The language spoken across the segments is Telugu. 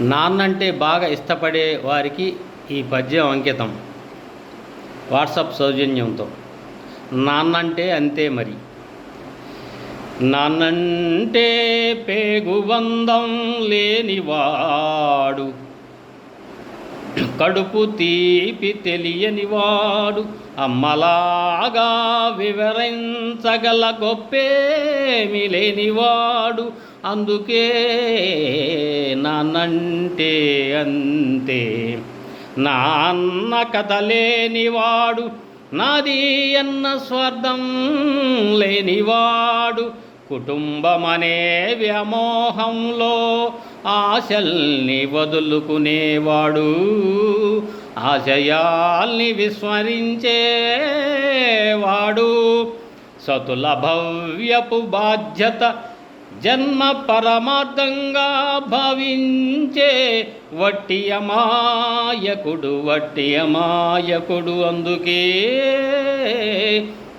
నాన్నంటే బాగా ఇష్టపడే వారికి ఈ పద్యం అంకితం. వాట్సాప్ సౌజన్యంతో. నాన్నంటే అంతే మరి. నాన్నంటే పేగుబంధం లేనివాడు. కడుపు తీపి తెలియనివాడు అమ్మలాగా వివరించగల గొప్పేమి లేనివాడు అందుకే నానంటే అంతే. నాన్న కథ లేనివాడు నాది అన్న స్వార్థం లేనివాడు కుటుంబమనే వ్యామోహంలో ఆశల్ని వదులుకునేవాడు. ఆశయాల్ని విస్మరించేవాడు. సతుల భవ్యపు బాధ్యత జన్మ పరమార్థంగా భావించే వట్టి అమాయకుడు వట్టి అమాయకుడు అందుకే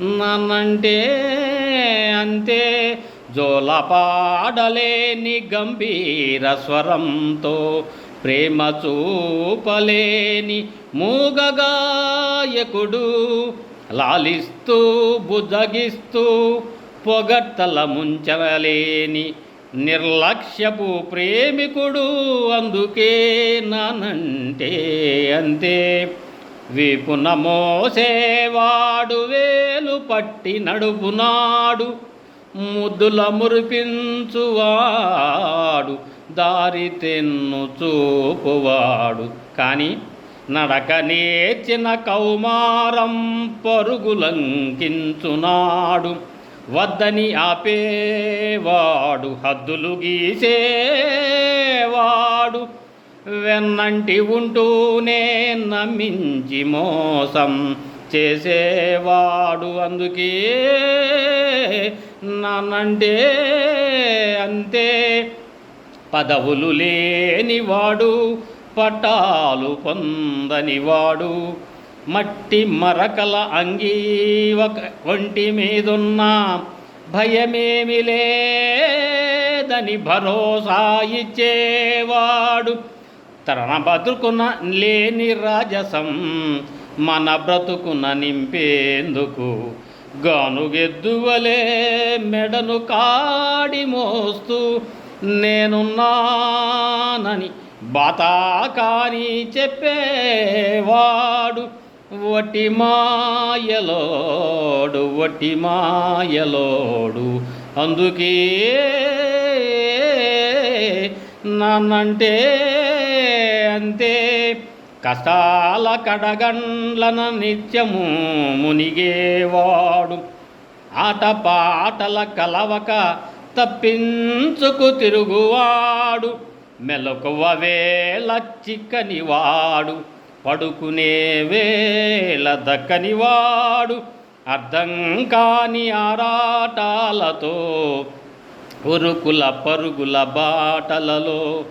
నన్నంటే అంతే. జోలపాడలేని గంభీర స్వరంతో ప్రేమ చూపలేని మూగగాయకుడు లాలిస్తూ బుజగిస్తూ పొగట్టల ముంచలేని నిర్లక్ష్యపు ప్రేమికుడు అందుకే నానంటే అంతే. వీపున మోసేవాడు వేలు పట్టి నడుపునాడు. ముద్దుల మురిపించువాడు దారి తెన్ను చూపువాడు. కానీ నడక నేర్చిన కౌమారం పరుగులంకించునాడు. వద్దని ఆపేవాడు హద్దులు గీసేవాడు. వెన్నంటి ఉంటూనే నమ్మించి మోసం చేసేవాడు అందుకే నానంటే అంతే. పదవులు లేనివాడు పటాలు పొందనివాడు మట్టి మరకల అంగీ ఒక ఒంటి మీదున్న భయమేమి లేదని భరోసా ఇచ్చేవాడు. తన బతుకున లేని రాజసం మన బ్రతుకున నింపేందుకు గానుగెద్దువలే మెడను కాడి మోస్తూ నేనున్నానని బతాకాని చెప్పేవాడు. వట్టి మాయలోడు వట్టి మాయలోడు. అందుకే నన్నంటే అంతే. కష్టాల కడగండ్లన నిత్యము మునిగేవాడు. ఆటపాటల కలవక తప్పించుకు తిరుగువాడు. మెలకువ వేళ చిక్కనివాడు. పడుకునే వేళ దక్కనివాడు. అర్థం కాని ఆరాటాలతో ఉరుకుల పరుగుల బాటలలో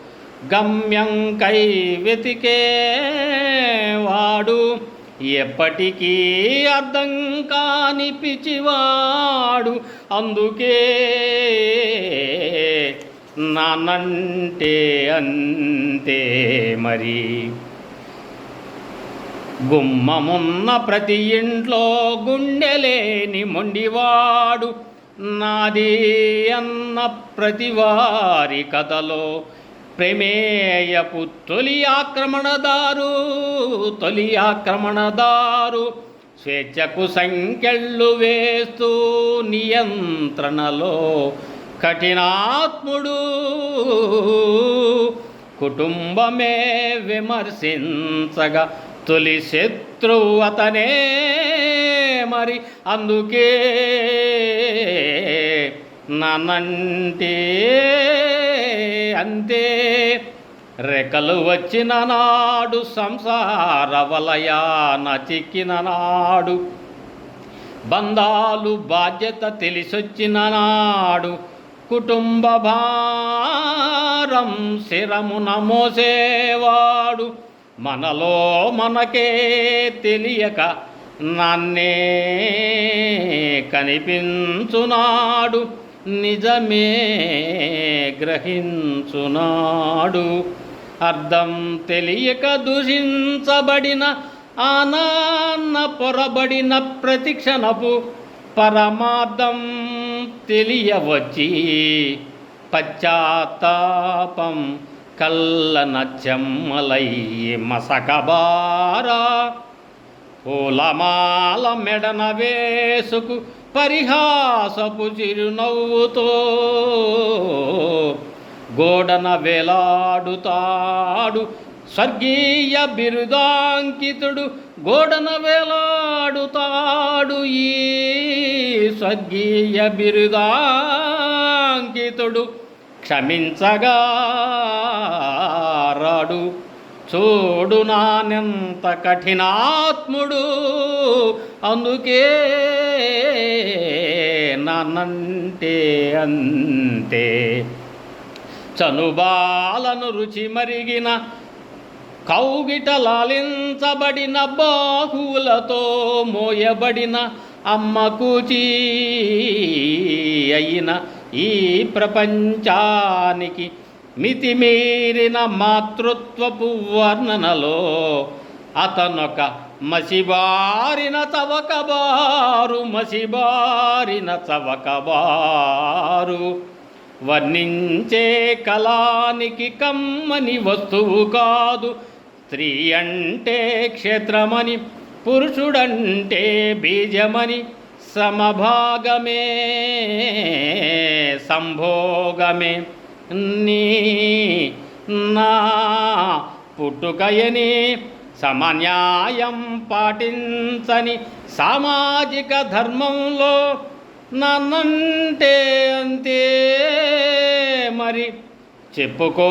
గమ్యం కై వెతికేవాడు ఎప్పటికీ అర్థం కానిపించివాడు అందుకే నానంటే అంతే మరి. గుమ్మమున్న ప్రతి ఇంట్లో గుండెలేని మొండివాడు. నాది అన్న ప్రతివారి కథలో ప్రమేయపు తొలి ఆక్రమణదారు తొలి ఆక్రమణదారు స్వేచ్ఛకు సంఖ్యళ్ళు వేస్తూ నియంత్రణలో కఠినాత్ముడు. కుటుంబమే విమర్శించగా తొలి శత్రువు అతనే మరి అందుకే నన్నంటే అంతే. రెక్కలు వచ్చిన నాడు సంసార వలయాన చిక్కిన నాడు. బంధాలు బాధ్యత తెలిసొచ్చిన నాడు. కుటుంబ భారం శిరమున మోసేవాడు. మనలో మనకే తెలియక నన్నే కనిపించునాడు. నిజమే గ్రహించునాడు. అర్థం తెలియక దూషించబడిన ఆనాన్న పొరబడిన ప్రతిక్షణపు పరమార్థం తెలియవచ్చి పశ్చాత్తాపం కల్లన చెమ్మలై మసకబారా. పూలమాల మెడన వేసుకు పరిహాసపు చిరునవ్వుతో గోడన వేలాడుతాడు. స్వర్గీయ బిరుదాంకితుడు గోడన వేలాడుతాడు. ఈ స్వర్గీయ బిరుదాంకితుడు క్షమించగా రాడు. చూడు నానెంత కఠినాత్ముడు. అందుకే నానంటే అంతే. చనుబాలను రుచి మరిగిన కౌగిట లాలించబడిన బాహువులతో మోయబడిన అమ్మకుచి అయిన ఈ ప్రపంచానికి మితిమీరిన మాతృత్వపు వర్ణనలో అతనొక మసిబారిన తవకబారు మసిబారిన తవకబారు. వర్ణించే కళానికి కమ్మని వస్తువు కాదు స్త్రీ అంటే క్షేత్రమని పురుషుడంటే బీజమని సమభాగమే సంభోగమే. నీ నా పుట్టుకయని సమన్యాయం పాటించని సామాజిక ధర్మంలో నన్నంటే అంతే మరి. చెప్పుకో